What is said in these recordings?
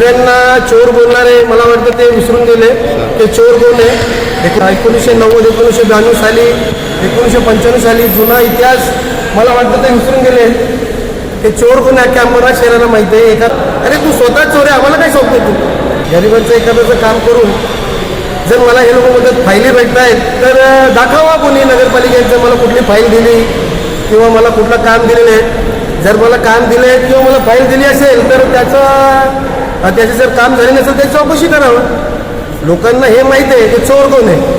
दुसऱ्यांना चोर बोलणारे मला वाटतं ते विसरून गेले. ते चोर कोण आहे एकोणीसशे नव्वद एकोणीसशे ब्याण्णव साली एकोणीसशे पंच्याण्णव साली जुना इतिहास मला वाटतं ते विसरून गेले. ते चोर कोण आहे की आम्हाला शहराला माहिती आहे? एका अरे तू स्वतः चोर आहे आम्हाला काय सांगते तू? गरिबांचं एखाद्याचं काम करून जर मला हे लोक म्हणतात फायली भेटतायत तर दाखवा कोणी नगरपालिकेचं मला कुठली फाईल दिली किंवा मला कुठलं काम दिलेलं आहे. जर मला काम दिलं आहे किंवा मला फाईल दिली असेल तर त्याचं त्याचे जर काम झाले नसेल तर चौकशी करावं. लोकांना हे माहिती आहे की चोर कोण आहे?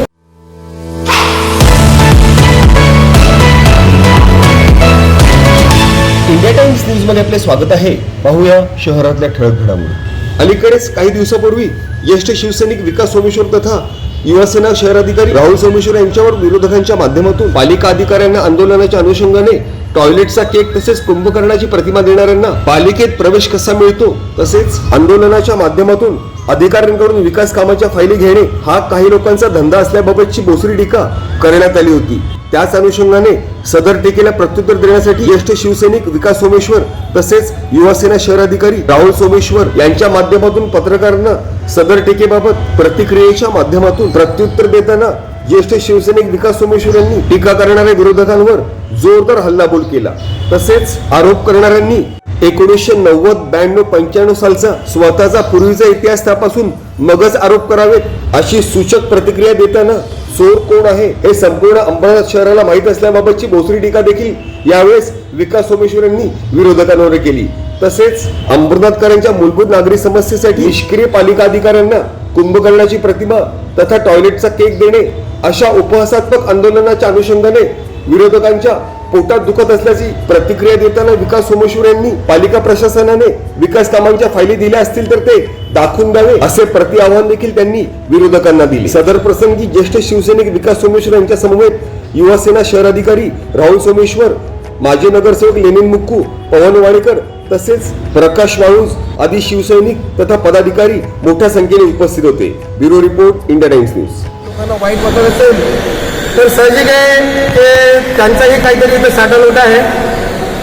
इंडिया टाइम्स न्यूजमध्ये आपले स्वागत आहे. पाहूया शहरातल्या ठळक घडामोडी. अलीकडेच काही दिवसापूर्वी ज्येष्ठ शिवसैनिक विकास सोमेश्वर तथा युवासेना शहराधिकारी राहुल सोमेश्वर यांच्यावर विरोधकांच्या माध्यमातून पालिका अधिकाऱ्यांना आंदोलनाच्या अनुषंगाने टॉयलेटचा केक तसेच कुंभकर्णाची प्रतिमा देणाऱ्यांना पालिकेत प्रवेश कसा मिळतो तसेच आंदोलनाच्या माध्यमातून अधिकाऱ्यांकडून विकास कामाच्या फायली घेणे हा काही लोकांचा धंदा असल्याबाबतची बोसरी टीका करण्यात आली होती. त्याच अनुषंगाने सदर टीकेला प्रत्युत्तर देण्यासाठी ज्येष्ठ शिवसैनिक विकास सोमेश्वर तसेच युवासेना शहराधिकारी राहुल सोमेश्वर यांच्या माध्यमातून पत्रकारांना सदर टीकेबाबत प्रतिक्रियेच्या माध्यमातून प्रत्युत्तर देताना ज्येष्ठ शिवसैनिक विकास सोमेश्वर यांनी टीका करणाऱ्या विरोधकांवर जोरदार हल्लाबोल केला. तसेच आरोप करणाऱ्यांनी एकोणीसशे नव्वद ब्याण्णव पंच्याण्णव सालचा स्वतःचा पूर्वीचा इतिहास तपासून मगच आरोप करावेत अशी सूचक प्रतिक्रिया देताना चोर कोण आहे हे संपूर्ण अंबरनाथ शहराला माहीत असल्याबाबतची भोसरी टीका देखील यावेळेस विकास सोमेश्वर यांनी विरोधकांवर केली. तसेच अंबरनाथकरांच्या मूलभूत नागरी समस्येसाठी निष्क्रिय पालिका अधिकाऱ्यांना कुंभकर्णाची प्रतिमा तथा टॉयलेटचा केक देणे अशा उपहासात्मक आंदोलनाच्या अनुषंगाने विरोधकांच्या पोटात दुखत असल्याची प्रतिक्रिया देताना विकास सोमेश्वर यांनी पालिका प्रशासनाने विकास कामांच्या फायली दिल्या असतील तर ते दाखवून द्यावे असे प्रति आव्हान देखील त्यांनी विरोधकांना दिले. सदर प्रसंगी ज्येष्ठ शिवसैनिक विकास सोमेश्वर यांच्या समवेत युवासेना शहराधिकारी राहुल सोमेश्वर माजी नगरसेवक लेनिन मुक्कू पवन वाडेकर तसेच प्रकाश वाळूज आदी शिवसैनिक तथा पदाधिकारी मोठ्या संख्येने उपस्थित होते. Bureau report India Times news. वाईट वाटत असेल तर साहजिक आहे ते त्यांचाही काहीतरी इथं साठालोटा आहे.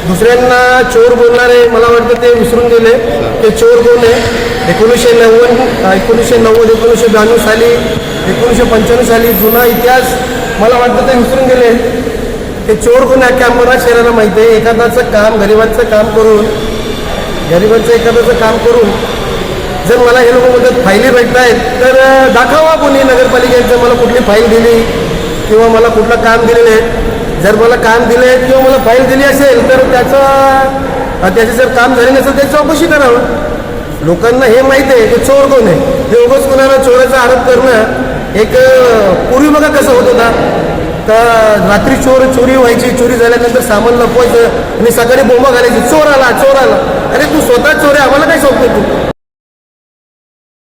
दुसऱ्यांना चोर बोलणारे मला वाटतं ते विसरून गेले. ते चोर कोण आहे. एकोणीसशे नव्वद एकोणीसशे नव्वद एकोणीसशे ब्याण्णव साली एकोणीसशे पंच्याण्णव साली जुना इतिहास मला वाटतं ते विसरून गेले. ते चोर कोण आहे अख्ख्या शहराला माहिती आहे. एखादाचं काम गरिबांचं काम करून गरिबांचं एखाद्याचं काम करून जर मला हे लोक म्हणतात फायली आहेत तर दाखवा कोणी नगरपालिकेचं मला कुठली फाईल दिली. किंवा मला कुठलं काम दिलेलं आहे. जर मला काम दिलं आहे किंवा मला फाईल दिली असेल तर त्याचं त्याचे जर काम झाले नसेल त्याची चौकशी करावं. लोकांना हे माहीत आहे की चोर कोण आहे? हे उगच कोणाला चोराचा आरोप करणं एक पूर्वी बघा कसं होत होता. तर रात्री चोर चोरी व्हायची चोरी झाल्यानंतर सामान लपवायचं आणि सकाळी बोंबा घालायची. चोर आला चोर आला. अरे तू स्वतः चोर आहे आम्हाला काय सोपतो तू?